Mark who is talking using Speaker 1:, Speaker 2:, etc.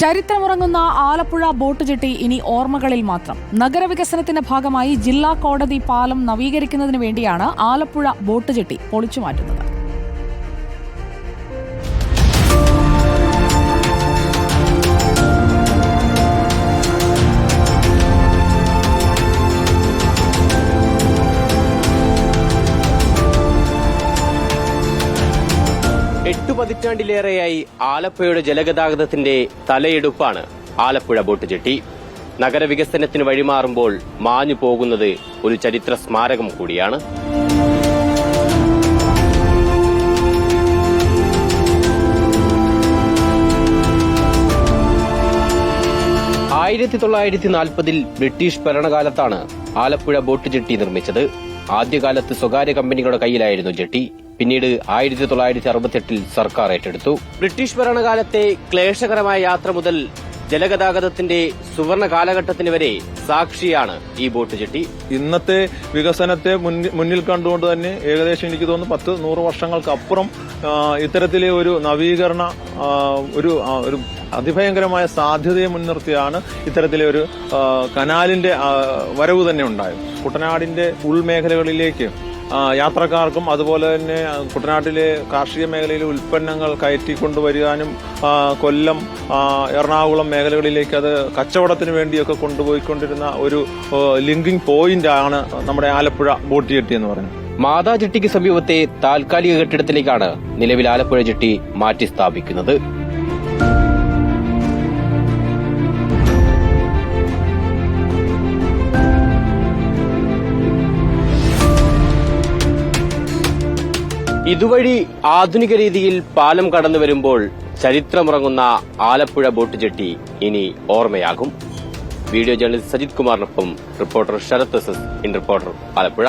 Speaker 1: ചരിത്രമുറങ്ങുന്ന Alappuzha boat jetty ഇനി ഓർമ്മകളിൽ മാത്രം. നഗരവികസനത്തിന്റെ ഭാഗമായി ജില്ലാ കോടതി പാലം നവീകരിക്കുന്നതിന് വേണ്ടിയാണ് ആലപ്പുഴ ബോട്ട് ജെട്ടി പൊളിച്ചുമാറ്റുന്നത്.
Speaker 2: എട്ടു പതിറ്റാണ്ടിലേറെയായി ആലപ്പുഴയുടെ ജലഗതാഗതത്തിന്റെ തലയെടുപ്പാണ് ആലപ്പുഴ ബോട്ട് ജെട്ടി. നഗരവികസനത്തിന് വഴിമാറുമ്പോൾ മാഞ്ഞു പോകുന്നത് ഒരു ചരിത്ര സ്മാരകം കൂടിയാണ്. ആയിരത്തി തൊള്ളായിരത്തി നാൽപ്പതിൽ ബ്രിട്ടീഷ് ഭരണകാലത്താണ് ആലപ്പുഴ ബോട്ട് ജെട്ടി നിർമ്മിച്ചത്. ആദ്യകാലത്ത് സ്വകാര്യ കമ്പനികളുടെ കയ്യിലായിരുന്നു ജെട്ടി. പിന്നീട് ആയിരത്തി തൊള്ളായിരത്തി അറുപത്തെട്ടിൽ സർക്കാർ ഏറ്റെടുത്തു. ബ്രിട്ടീഷ് ഭരണകാലത്തെ ക്ലേശകരമായ യാത്ര മുതൽ ജലഗതാഗതത്തിന്റെ സുവർണ കാലഘട്ടത്തിന് വരെ സാക്ഷിയാണ് ഈ ബോട്ട് ജെട്ടി.
Speaker 3: ഇന്നത്തെ വികസനത്തെ മുന്നിൽ കണ്ടുകൊണ്ട് തന്നെ ഏകദേശം എനിക്ക് തോന്നുന്നു പത്ത് നൂറ് വർഷങ്ങൾക്കപ്പുറം ഇത്തരത്തിലെ ഒരു നവീകരണ ഒരു ഒരു അതിഭയങ്കരമായ സാധ്യതയെ മുൻനിർത്തിയാണ് ഇത്തരത്തിലെ ഒരു കനാലിന്റെ വരവ് തന്നെ ഉണ്ടായത്. കുട്ടനാടിന്റെ ഉൾമേഖലകളിലേക്ക് യാത്രക്കാർക്കും അതുപോലെ തന്നെ കുട്ടനാട്ടിലെ കാർഷിക മേഖലയിലെ ഉൽപ്പന്നങ്ങൾ കയറ്റി കൊണ്ടുവരുവാനും കൊല്ലം എറണാകുളം മേഖലകളിലേക്ക് അത് കച്ചവടത്തിന് വേണ്ടിയൊക്കെ കൊണ്ടുപോയിക്കൊണ്ടിരുന്ന ഒരു ലിങ്കിങ് പോയിന്റ് ആണ് നമ്മുടെ ആലപ്പുഴ ബോട്ടിയെട്ടി എന്ന് പറയുന്നത്.
Speaker 2: മാതാ ജെട്ടിക്ക് സമീപത്തെ താൽക്കാലിക കെട്ടിടത്തിലേക്കാണ് നിലവിൽ ആലപ്പുഴ ജെട്ടി മാറ്റി സ്ഥാപിക്കുന്നത് ഇതുവഴി ആധുനിക രീതിയിൽ പാലം കടന്നു വരുമ്പോൾ ചരിത്രമുറങ്ങുന്ന ആലപ്പുഴ ബോട്ട് ജെട്ടി ഇനി ഓർമ്മയാകും. Video journalist Sajith കുമാറിനൊപ്പം reporter Sarath S in reporter Alappuzha.